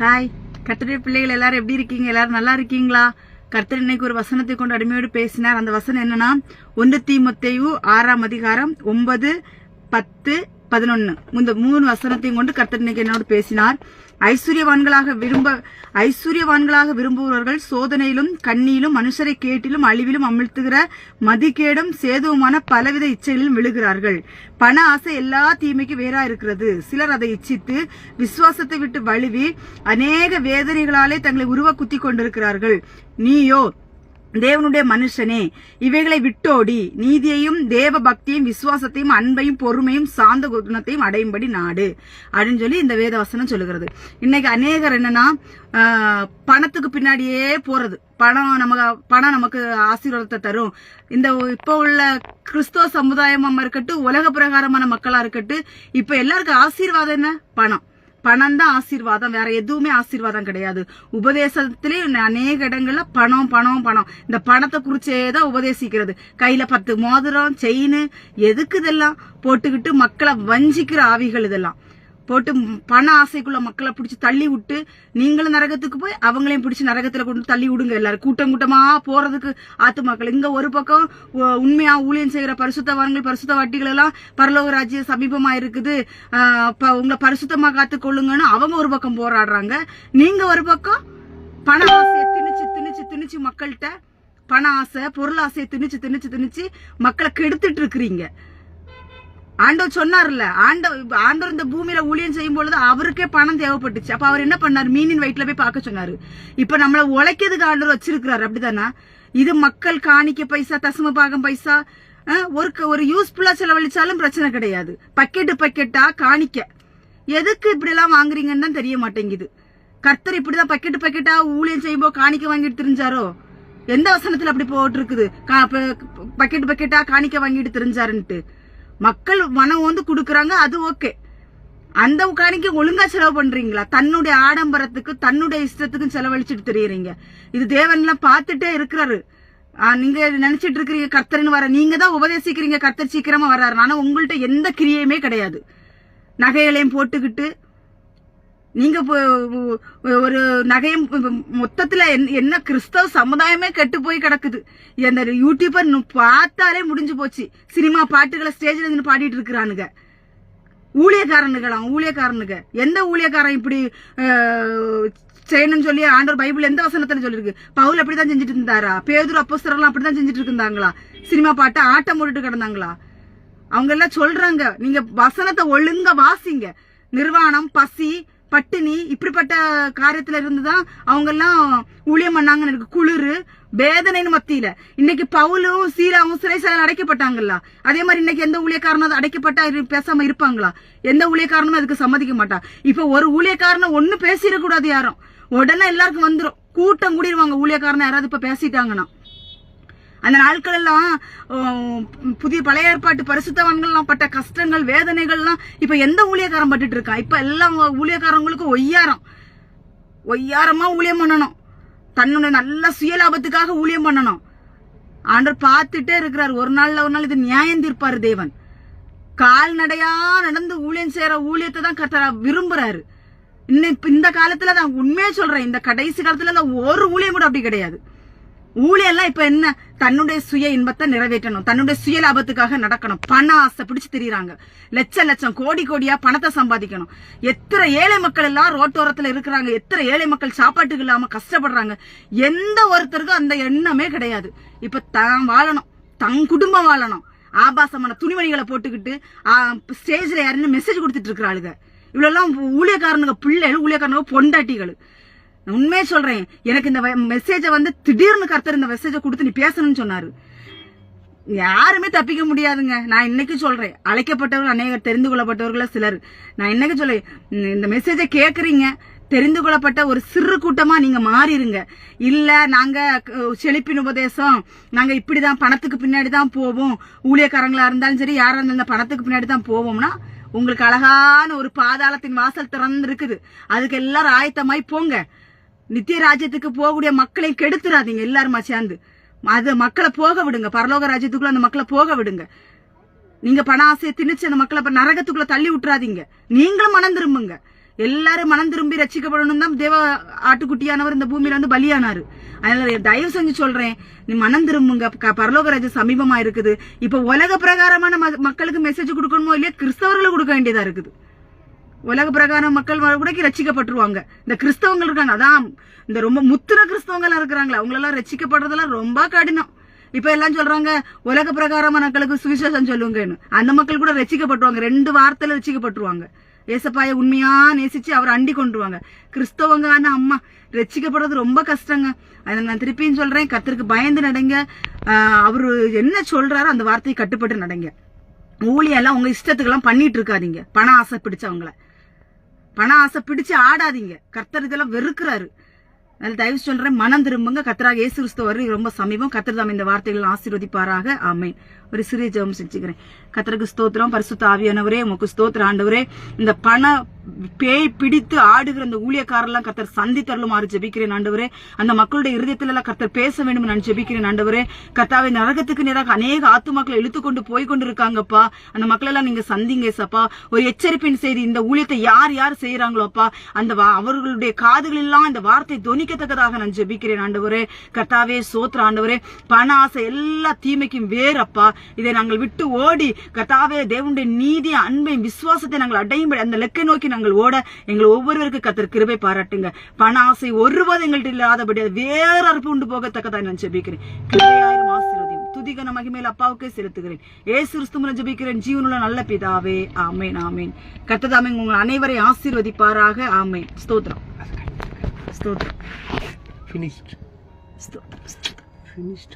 Hi கர்த்தருடைய பிள்ளைகள் எல்லாரும் எப்படி இருக்கீங்க? எல்லாரும் நல்லா இருக்கீங்களா? கர்த்தர் இன்னைக்கு ஒரு வசனத்தை கொண்டு அடிமையோடு பேசினார். அந்த வசனம் என்னன்னா ஒன்று தீமொத்தேயு ஆறாம் அதிகாரம் ஒன்பது பத்து பதினொன்னு. இந்த மூணு வசனத்தையும் கொண்டு கர்த்தர் இன்னைக்கு என்னோடு பேசினார். ஐஸ்வர்யவான்களாக விரும்ப ஐஸ்வர்யவான்களாக விரும்புபவர்கள் சோதனையிலும் கண்ணியிலும் மனுஷரை கேட்டிலும் அழிவிலும் அமிழ்த்துகிற மதிக்கேடும் சேதுவுமான பலவித இச்சைகளிலும் விழுகிறார்கள். பண ஆசை எல்லா தீமைக்கு வேறா இருக்கிறது. சிலர் அதை இச்சித்து விசுவாசத்தை விட்டு வழுவி அநேக வேதனைகளாலே தங்களை உருவ குத்தி கொண்டிருக்கிறார்கள். நீயோ தேவனுடைய மனுஷனே இவைகளை விட்டோடி நீதியையும் தேவ பக்தியும் விசுவாசத்தையும் அன்பையும் பொறுமையும் சாந்த குணத்தையும் அடையும்படி நாடு. அப்படின்னு சொல்லி இந்த வேத வசனம் சொல்லுகிறது. இன்னைக்கு அநேகர் என்னன்னா பணத்துக்கு பின்னாடியே போறது. பணம் நமக்கு பணம் நமக்கு ஆசீர்வாதத்தை தரும். இந்த இப்போ உள்ள கிறிஸ்தவ சமுதாயமா இருக்கட்டும் உலக பிரகாரமான மக்களா இருக்கட்டும் இப்ப எல்லாருக்கும் ஆசீர்வாதம் என்ன? பணம். பணம் தான் ஆசீர்வாதம் வேற எதுவுமே ஆசீர்வாதம் கிடையாது. உபதேசத்திலே அநேக இடங்கள்ல பணம் பணம் பணம். இந்த பணத்தை குறிச்சே தான் உபதேசிக்கிறது. கையில பத்து மோதிரம் செயின் எதுக்கு இதெல்லாம் போட்டுக்கிட்டு மக்களை வஞ்சிக்கிற ஆவிகள் இதெல்லாம். போட்டு பண ஆசைக்குள்ள மக்களை பிடிச்சி தள்ளி விட்டு நீங்களும் நரகத்துக்கு போய் அவங்களையும் பிடிச்சி நரகத்துல கொண்டு தள்ளி விடுங்க எல்லாரும். கூட்டம் கூட்டமா போறதுக்கு ஆத்து மக்கள் இங்க ஒரு பக்கம் உ- உண்மையா ஊழியம் செய்யற பரிசுத்தவான்கள் பரிசுத்த வட்டிகள் எல்லாம் பரலோக ராஜ்ய சமீபமா இருக்குது ஆஹ் உங்களை பரிசுத்தமா காத்துக்கொள்ளுங்கன்னு அவங்க ஒரு பக்கம் போராடுறாங்க. நீங்க ஒரு பக்கம் பண ஆசையை திணிச்சு திணிச்சு திணிச்சு மக்கள்கிட்ட பண ஆசை பொருள் ஆசையை திணிச்சு திணிச்சு திணிச்சு மக்களை கெடுத்துட்டு இருக்கிறீங்க. ஆண்டவர் சொன்னார்ல ஆண்ட ஆண்டவர் இந்த பூமியில ஊழியம் செய்யும் பொழுது அவருக்கே பணம் தேவைப்பட்டுச்சு. அப்ப அவர் என்ன பண்ணார்? மீனின் வயிற்றுல போய் பார்க்க சொன்னாரு. இப்ப நம்மள உழைக்கிறதுக்கு ஆண்டவர் வச்சிருக்கிறாரு. அப்படிதானா? இது மக்கள் காணிக்க பைசா தசம பாகம் பைசா ஒரு க- ஒரு யூஸ்ஃபுல்லா செலவழிச்சாலும் பிரச்சனை கிடையாது. பக்கெட்டு பக்கெட்டா காணிக்க. எதுக்கு இப்படி எல்லாம் வாங்குறீங்கன்னு தான் தெரிய மாட்டேங்குது. கர்த்தர் இப்படிதான் பக்கெட்டு பக்கெட்டா ஊழியம் செய்யும்போது காணிக்க வாங்கிட்டு தெரிஞ்சாரோ? எந்த வசனத்துல அப்படி போட்டு இருக்குது பக்கெட் பக்கெட்டா காணிக்க வாங்கிட்டு தெரிஞ்சாருன்ட்டு. மக்கள் மனம் வந்து கொடுக்குறாங்க அது ஓகே. அந்த காணிக்கு ஒழுங்கா செலவு பண்றீங்களா? தன்னுடைய ஆடம்பரத்துக்கு தன்னுடைய இஷ்டத்துக்கும் செலவழிச்சிட்டு தெரியறீங்க. இது தேவன்லாம் பார்த்துட்டே இருக்கிறாரு. நீங்க நினைச்சிட்டு இருக்கிறீங்க கர்த்தர்னு வர நீங்க தான் உபதேசிக்கிறீங்க கர்த்தர் சீக்கிரமா வர்றாரு. ஆனா உங்கள்ட்ட எந்த கிரியையுமே கிடையாது. நகைகளையும் போட்டுக்கிட்டு நீங்க இப்போ ஒரு நகையும் மொத்தத்துல என்ன- என்ன கிறிஸ்தவ சமுதாயமே கெட்டு போய் கிடக்குது. அந்த யூடியூபர் பார்த்தாலே முடிஞ்சு போச்சு. சினிமா பாட்டுகளை ஸ்டேஜ்ல இருந்து பாடிட்டு இருக்கிறானுங்க. ஊழியக்காரனுங்களாம் ஊழியக்காரனுங்க. எந்த ஊழியக்காரன் இப்படி செய்யணும்னு சொல்லி ஆண்டவர் பைபிள் எந்த வசனத்துல சொல்லிருக்கு பவுல் அப்படிதான் செஞ்சுட்டு இருந்தாரா? பேதூர் அப்போஸ்தலர்லாம் அப்படிதான் செஞ்சுட்டு இருந்தாங்களா? சினிமா பாட்டை ஆட்டம் போட்டுட்டு கிடந்தாங்களா? அவங்க எல்லாம் சொல்றாங்க. நீங்க வசனத்தை ஒழுங்கா வாசிங்க. நிர்வாணம் பசி பட்டினி இப்படிப்பட்ட காரியத்துல இருந்துதான் அவங்க எல்லாம் ஊழியம் பண்ணாங்கன்னு இருக்கு. குளிரு வேதனைன்னு மத்தியில. இன்னைக்கு பவுலும் சீலாவும் சிறை சிலை அடைக்கப்பட்டாங்கல்ல. அதே மாதிரி இன்னைக்கு எந்த ஊழியக்காரனும் அடைக்கப்பட்டா பேசாம இருப்பாங்களா? எந்த ஊழியக்காரனும் அதுக்கு சம்மதிக்க மாட்டான் இப்ப ஒரு ஊழியக்காரனை ஒண்ணு பேசிடக்கூடாது யாரும். உடனே எல்லாருக்கும் வந்துடும் கூட்டம் கூடிடுவாங்க ஊழியக்காரனை யாராவது இப்ப பேசிட்டாங்கன்னா. அந்த நாட்கள் எல்லாம் புதிய பழைய ஏற்பாட்டு பரிசுத்தவான்கள்லாம் பட்ட கஷ்டங்கள் வேதனைகள்லாம் இப்ப எந்த ஊழியக்காரன் பட்டுட்டு இருக்கான் இப்ப எல்லாம் ஊழியக்காரங்களுக்கும் ஒய்யாரம். ஒய்யாரமா ஊழியம் பண்ணணும். தன்னுடைய நல்ல சுயலாபத்துக்காக ஊழியம் பண்ணணும். ஆண்டர் பார்த்துட்டே இருக்கிறார். ஒரு நாள்ல ஒரு நாள் இது நியாயம் தீர்ப்பாரு தேவன். கால்நடையா நடந்து ஊழியம் செய்யற ஊழியத்தை தான் கர்த்தர் விரும்புறாரு. இன்னும் இந்த காலத்துல நான் உண்மையா சொல்றேன். இந்த கடைசி காலத்துல ஒரு ஊழியம் கூட அப்படி கிடையாது. ஊழியெல்லாம் இப்ப என்ன? தன்னுடைய சுய இன்பத்தை நிறைவேற்றணும். தன்னுடைய சுய லாபத்துக்காக நடக்கணும். பண ஆசை பிடிச்சு திரியறாங்க. லட்ச லட்சம் கோடி கோடியா பணத்தை சம்பாதிக்கணும். எத்தனை ஏழை மக்கள் எல்லாம் ரோட்டோரத்துல இருக்கிறாங்க. எத்தனை ஏழை மக்கள் சாப்பாட்டுக்கு இல்லாம கஷ்டப்படுறாங்க. எந்த ஒருத்தருக்கும் அந்த எண்ணமே கிடையாது. இப்ப தான் வாழணும். தன் குடும்பம் வாழணும். ஆபாசமான துணிமணிகளை போட்டுக்கிட்டு ஸ்டேஜ்ல யாருன்னு மெசேஜ் கொடுத்துட்டு இருக்கிறாளுங்க இவ்வளவு ஊழியக்காரனுங்க பிள்ளைகள் ஊழியக்காரனுங்க பொண்டாட்டிகள். உண்மையே சொல்றேன். எனக்கு இந்த மெசேஜை வந்து திடீர்னு கர்த்தர் இந்த மெசேஜை கொடுத்து நீ பேசணும்னு சொன்னாரு. யாருமே தப்பிக்க முடியாதுங்க. நான் இன்னைக்கு சொல்றேன். அழைக்கப்பட்டவர்கள் அநேகர் தெரிந்து கொள்ளப்பட்டவர்கள சிலர். நான் இன்னைக்கு சொல்றேன். இந்த மெசேஜை கேட்குறீங்க தெரிந்து கொள்ளப்பட்ட ஒரு சிறு கூட்டமா நீங்க மாறிடுங்க இல்ல நாங்க செழிப்பின் உபதேசம். நாங்க இப்படிதான் பணத்துக்கு பின்னாடி தான் போவோம். ஊழியக்காரங்களா இருந்தாலும் சரி யாரா இருந்தாலும் பணத்துக்கு பின்னாடி தான் போவோம்னா உங்களுக்கு அழகான ஒரு பாதாளத்தின் வாசல் திறந்து இருக்குது அதுக்கு எல்லாரும் ஆயத்தமாய் போங்க. நித்திய ராஜ்யத்துக்கு போகக்கூடிய மக்களையும் கெடுத்துறாதீங்க எல்லாருமா சேர்ந்து. அது மக்களை போக விடுங்க. பரலோக ராஜ்யத்துக்குள்ள அந்த மக்களை போக விடுங்க. நீங்க பண ஆசையை திணிச்சு அந்த மக்களை நரகத்துக்குள்ள தள்ளி விட்டுறாதீங்க. நீங்களும் மனம் திரும்புங்க. எல்லாரும் மனம் திரும்பி ரசிக்கப்படணும் தான் தேவ ஆட்டுக்குட்டியானவர் இந்த பூமியில வந்து பலியானாரு. அதனால தயவு செஞ்சு சொல்றேன் நீ மனம் திரும்புங்க. பரலோக ராஜ்யம் சமீபமா இருக்குது. இப்ப உலக பிரகாரமான ம- மக்களுக்கு மெசேஜ் கொடுக்கணுமோ இல்லையா கிறிஸ்தவர்களுக்கு கொடுக்க வேண்டியதா இருக்குது. உலக பிரகாரம் மக்கள் கூட ரசிக்கப்பட்டுருவாங்க இந்த கிறிஸ்தவங்கள் இருக்காங்க. அதான் இந்த ரொம்ப முத்துன கிறிஸ்தவங்க இருக்கிறாங்களே இருக்கிறாங்களா அவங்களெல்லாம் ரச்சிக்கப்படுறதெல்லாம் ரொம்ப கடினம். இப்ப எல்லாம் சொல்றாங்க உலக பிரகாரமா மக்களுக்கு சுவிசேஷம் சொல்லுங்கன்னு. அந்த மக்கள் கூட ரசிக்கப்பட்டுருவாங்க ரெண்டு வார்த்தையில ரசிக்கப்பட்டுருவாங்க ஏசப்பாய உண்மையா நேசிச்சு அவர் அண்டி கொண்டுருவாங்க. கிறிஸ்தவங்க ஆனா அம்மா ரசிக்கப்படுறது ரொம்ப கஷ்டங்க. அதை நான் திருப்பியும் சொல்றேன். கத்தருக்கு பயந்து நடங்க. அவரு என்ன சொல்றாரோ அந்த வார்த்தையை கட்டுப்பட்டு நடங்க. ஊழியெல்லாம் உங்க இஷ்டத்துக்கெல்லாம் பண்ணிட்டு இருக்காதீங்க. பணம் ஆசை பிடிச்சவங்கள. பண ஆசை பிடிச்சு ஆடாதீங்க. கர்த்தர் இதெல்லாம் வெறுக்கிறாரு. அதனால தயவு சொல்றேன் மனம் திரும்புங்க. கத்தராக ஏசு கிறிஸ்து வரை ரொம்ப சமீபம். கத்தர் தாம் இந்த வார்த்தைகள் ஆசீர்வதிப்பாராக. ஆமென். ஒரு சிறிய ஜெபம் செஞ்சுக்கிறேன். கத்தருக்கு ஸ்தோத்திரம். பரிசுத்த ஆவியானவரே உமக்கு ஸ்தோத்திர ஆண்டவரே இந்த பண பேய் பிடித்து ஆடுகிற அந்த ஊழியக்காரெல்லாம் கத்தர் சந்தித்தருளுமாறு ஜெபிக்கிறேன் ஆண்டவரே. அந்த மக்களுடைய இருதயத்துல எல்லாம் கத்தர் பேச வேண்டும் நான் ஜெபிக்கிறேன் ஆண்டவரே. கத்தாவை நரகத்துக்கு நேராக அநேக ஆத்துமாக்களை இழுத்து கொண்டு போய் கொண்டு இருக்காங்கப்பா அந்த மக்கள் எல்லாம் நீங்க சந்திங்க சப்பா. ஒரு எச்சரிப்பின் செய்தி இந்த ஊழியத்தை யார் யார் செய்யறாங்களோப்பா அந்த வா- அவர்களுடைய காதுகள் எல்லாம் இந்த வார்த்தை துணிக்கத்தக்கதாக நான் ஜெபிக்கிறேன் ஆண்டவரே. கத்தாவே சோத்ர ஆண்டவரே. பண ஆசை எல்லா தீமைக்கும் வேறப்பா இதை நாங்கள் விட்டு ஓடி கத்தாவே தேவனுடைய நீதி அன்பையும் விசுவாசத்தை நாங்கள் அடையும் அந்த லெக்கை நோக்கி நாங்கள் ஓட எங்கள் ஒவ்வொருவருக்கு கத்தர் கிருபை பாராட்டுங்க. பண ஆசை ஒருவது எங்கள்ட்ட இல்லாதபடி அது வேற அறுப்பு உண்டு போகத்தக்கதாக நான் ஜெபிக்கிறேன். கிருபையாயிரம் ஆசீர்வதியும். துதிகன மகிமேல் அப்பாவுக்கே செலுத்துகிறேன். ஏசு கிறிஸ்துமன ஜெபிக்கிறேன். ஜீவனுள்ள நல்ல பிதாவே ஆமேன் ஆமேன். கத்ததாமே உங்கள் அனைவரை ஆசீர்வதிப்பாராக. ஆமேன். ஸ்தோத்திரம். ஸ்தோத்திரம். Finished. ஸ்தோத்திரம். finished